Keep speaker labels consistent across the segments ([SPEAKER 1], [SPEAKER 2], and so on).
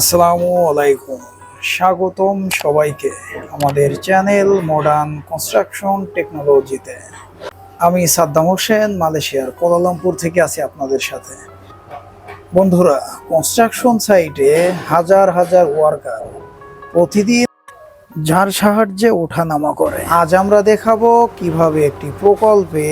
[SPEAKER 1] আসসালামু আলাইকুম। স্বাগতম সবাইকে আমাদের চ্যানেল মডার্ন কনস্ট্রাকশন টেকনোলজিতে আমি সাদ্দাম হোসেন, মালয়েশিয়ার কোলালামপুর থেকে আছি আপনাদের সাথে। বন্ধুরা কনস্ট্রাকশন সাইটে হাজার হাজার ওয়ার্কার প্রতিদিন যার সাহায্যে ওঠানামা করে। আজ আমরা দেখাবো কীভাবে একটি প্রকল্পে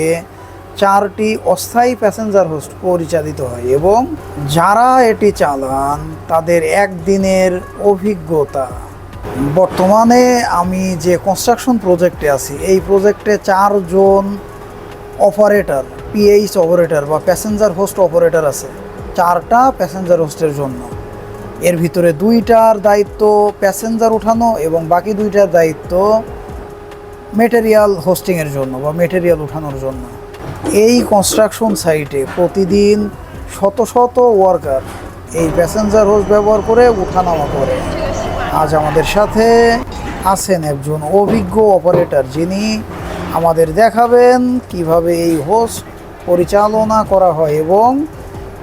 [SPEAKER 1] চারটি অস্থায়ী প্যাসেঞ্জার হোস্ট পরিচালিত হয় এবং যারা এটি চালান, তাদের একদিনের অভিজ্ঞতা। বর্তমানে আমি যে কনস্ট্রাকশন প্রজেক্টে আছি, এই প্রজেক্টে চারজন অপারেটর পিএইচ অপারেটর বা প্যাসেঞ্জার হোস্ট অপারেটর আছে। চারটা প্যাসেঞ্জার হোস্টের জন্য। এর ভিতরে দুইটার দায়িত্ব প্যাসেঞ্জার ওঠানো এবং বাকি দুইটার দায়িত্ব মেটেরিয়াল হোস্টিংয়ের জন্য বা মেটেরিয়াল ওঠানোর জন্য। এই কনস্ট্রাকশন সাইটে প্রতিদিন শত শত ওয়ার্কার এই প্যাসেঞ্জার হোস্ট ব্যবহার করে ওঠানামা করে। আজ আমাদের সাথে আছেন একজন অভিজ্ঞ অপারেটর যিনি আমাদের দেখাবেন কীভাবে এই হোস্ট পরিচালনা করা হয় এবং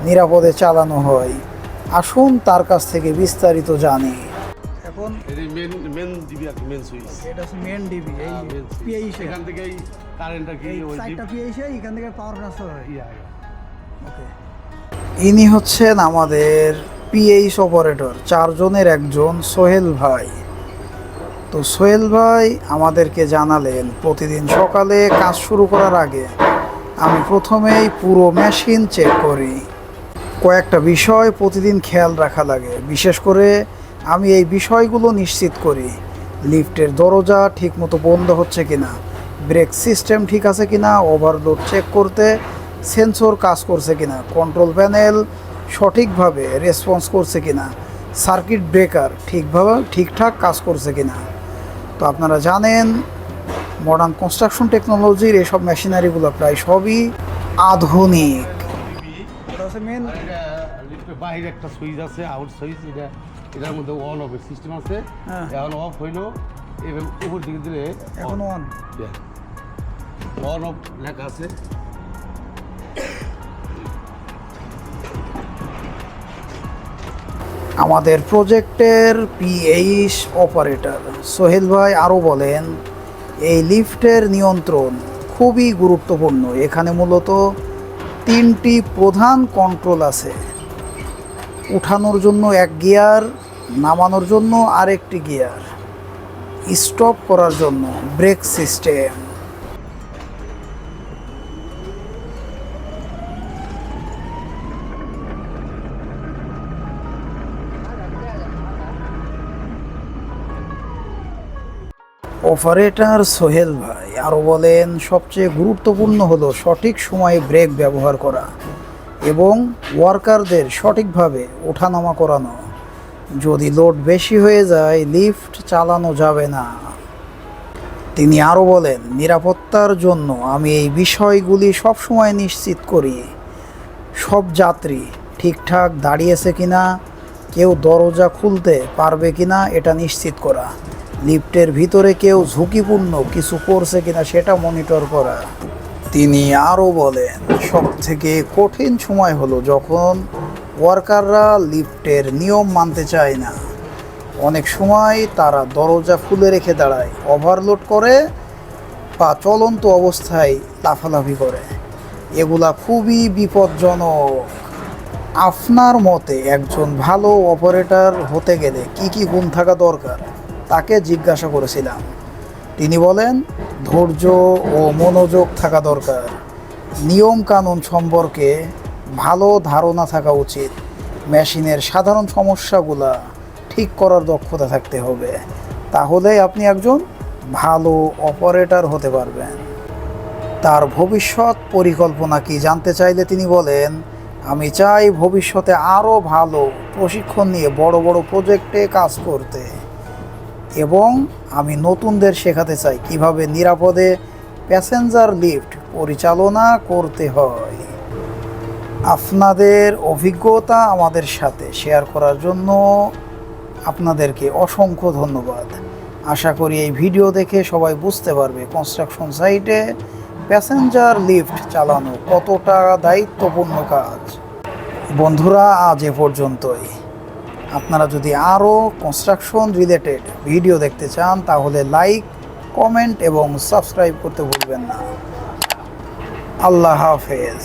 [SPEAKER 1] নিরাপদে চালানো হয়। আসুন তার কাছ থেকে বিস্তারিত জানি। এখন
[SPEAKER 2] এটি মেন মেন আর মেন সুইচ
[SPEAKER 1] এটা হচ্ছে মেন ডিবি এই পিএইচ
[SPEAKER 2] এখান থেকে এই কারেন্টটা কি ওই
[SPEAKER 1] সাইডটা পিএইচ এখান থেকে পাওয়ার ট্রান্সফার হয়।
[SPEAKER 2] ইয়া
[SPEAKER 1] ওকে ইনি হচ্ছেন আমাদের পিএইচ অপারেটর চারজনের একজন সোহেল ভাই। তো সোহেল ভাই আমাদেরকে জানালেন প্রতিদিন সকালে কাজ শুরু করার আগে আমি প্রথমেই পুরো মেশিন চেক করি। কয়েকটা বিষয় প্রতিদিন খেয়াল রাখা লাগে বিশেষ করে আমি এই বিষয়গুলো নিশ্চিত করি। লিফটের দরজা ঠিকমতো বন্ধ হচ্ছে কিনা ব্রেক সিস্টেম ঠিক আছে কিনা ওভারলোড চেক করতে সেন্সর কাজ করছে কিনা কন্ট্রোল প্যানেল সঠিকভাবে রেসপন্স করছে কিনা সার্কিট ব্রেকার ঠিকভাবে ঠিকঠাক কাজ করছে কিনা। তো আপনারা জানেন মডার্ন কনস্ট্রাকশন টেকনোলজির এসব মেশিনারিগুলো প্রায় সবই আধুনিক। মেন
[SPEAKER 2] বাইরে একটা সুইচ আছে আউট সুইচ এটা এটার মধ্যে অন অফ সিস্টেম আছে।
[SPEAKER 1] হ্যাঁ।
[SPEAKER 2] এখন অফ হইল এবং উপর দিকে দিলে
[SPEAKER 1] এখন ওয়ান
[SPEAKER 2] অন অফ লেখা আছে।
[SPEAKER 1] আমাদের প্রজেক্টের পিএইচ অপারেটর সোহেল ভাই আরও বলেন এই লিফটের নিয়ন্ত্রণ খুবই গুরুত্বপূর্ণ। এখানে মূলত তিনটি প্রধান কন্ট্রোল আছে। উঠানোর জন্য এক গিয়ার, নামানোর জন্য আরেকটি গিয়ার। স্টপ করার জন্য ব্রেক সিস্টেম। অপারেটর সোহেল ভাই আরও বলেন, সবচেয়ে গুরুত্বপূর্ণ হলো সঠিক সময়ে ব্রেক ব্যবহার করা। এবং ওয়ার্কারদের সঠিকভাবে ওঠানামা করানো। যদি লোড বেশি হয়ে যায় লিফট চালানো যাবে না। তিনি আরও বলেন, নিরাপত্তার জন্য আমি এই বিষয়গুলি সবসময় নিশ্চিত করি। সব যাত্রী ঠিকঠাক দাঁড়িয়েছে কিনা, কেউ দরজা খুলতে পারবে কিনা, এটা নিশ্চিত করা। লিফটের ভিতরে কেউ ঝুঁকিপূর্ণ কিছু করছে কিনা, সেটা মনিটর করা। তিনি আরও বলেন সব থেকে কঠিন সময় হলো যখন ওয়ার্কাররা লিফটের নিয়ম মানতে চায় না। অনেক সময় তারা দরজা খুলে রেখে দাঁড়ায়, ওভারলোড করে বা চলন্ত অবস্থায় লাফালাফি করে। এগুলা খুবই বিপজ্জনক। আপনার মতে একজন ভালো অপারেটর হতে গেলে কি কি গুণ থাকা দরকার? তাকে জিজ্ঞাসা করেছিলাম। তিনি বলেন, ধৈর্য ও মনোযোগ থাকা দরকার। নিয়ম কানুন সম্পর্কে ভালো ধারণা থাকা উচিত। মেশিনের সাধারণ সমস্যাগুলা ঠিক করার দক্ষতা থাকতে হবে। তাহলে আপনি একজন ভালো অপারেটর হতে পারবেন। তার ভবিষ্যৎ পরিকল্পনা কি জানতে চাইলে তিনি বলেন, আমি চাই ভবিষ্যতে আরও ভালো প্রশিক্ষণ নিয়ে বড় বড় প্রজেক্টে কাজ করতে। এবং আমি নতুনদের শেখাতে চাই কীভাবে নিরাপদে প্যাসেঞ্জার লিফট পরিচালনা করতে হয়। আপনাদের অভিজ্ঞতা আমাদের সাথে শেয়ার করার জন্য আপনাদেরকে অসংখ্য ধন্যবাদ। আশা করি এই ভিডিও দেখে সবাই বুঝতে পারবে কনস্ট্রাকশন সাইটে প্যাসেঞ্জার লিফট চালানো কতটা দায়িত্বপূর্ণ কাজ। বন্ধুরা, আজ এ পর্যন্তই। আপনারা যদি আরও কনস্ট্রাকশন রিলেটেড ভিডিও দেখতে চান, তাহলে লাইক কমেন্ট এবং সাবস্ক্রাইব করতে ভুলবেন না। আল্লাহ হাফেজ।